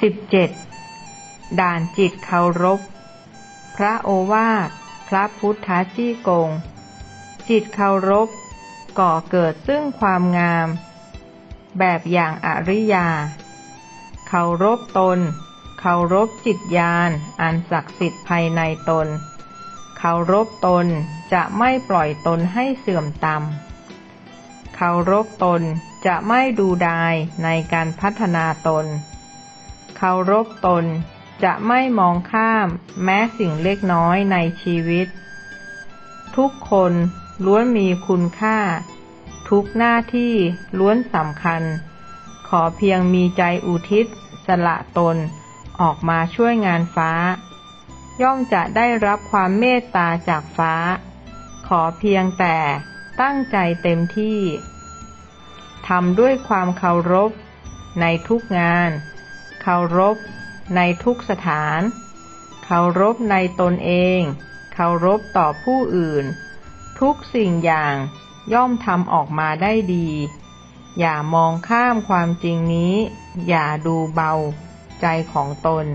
17. ด่านจิตเคารพ พระโอวาท พระพุทธจี้กง จิตเคารพ ก่อเกิดซึ่งความงาม แบบอย่างอริยา เคารพตน เคารพจิตญาณ อันศักดิ์สิทธิ์ภายในตน เคารพตนจะไม่ปล่อยตนให้เสื่อมต่ำ เคารพตนจะไม่ดูดายในการพัฒนาตน เคารพตน จะไม่มองข้ามแม้สิ่งเล็กน้อยในชีวิต ทุกคนล้วนมีคุณค่า ทุกหน้าที่ล้วนสำคัญ ขอเพียงมีใจอุทิศ สละตน ออกมาช่วยงานฟ้า ย่อมจะได้รับความเมตตาจากฟ้า ขอเพียงแต่ตั้งใจเต็มที่ทำด้วยความเคารพในทุกงาน เคารพในทุกสถาน เคารพในตนเอง เคารพต่อผู้อื่น ทุกสิ่งอย่างย่อมทำออกมาได้ดี อย่ามองข้ามความจริงนี้ อย่าดูเบา ใจของตน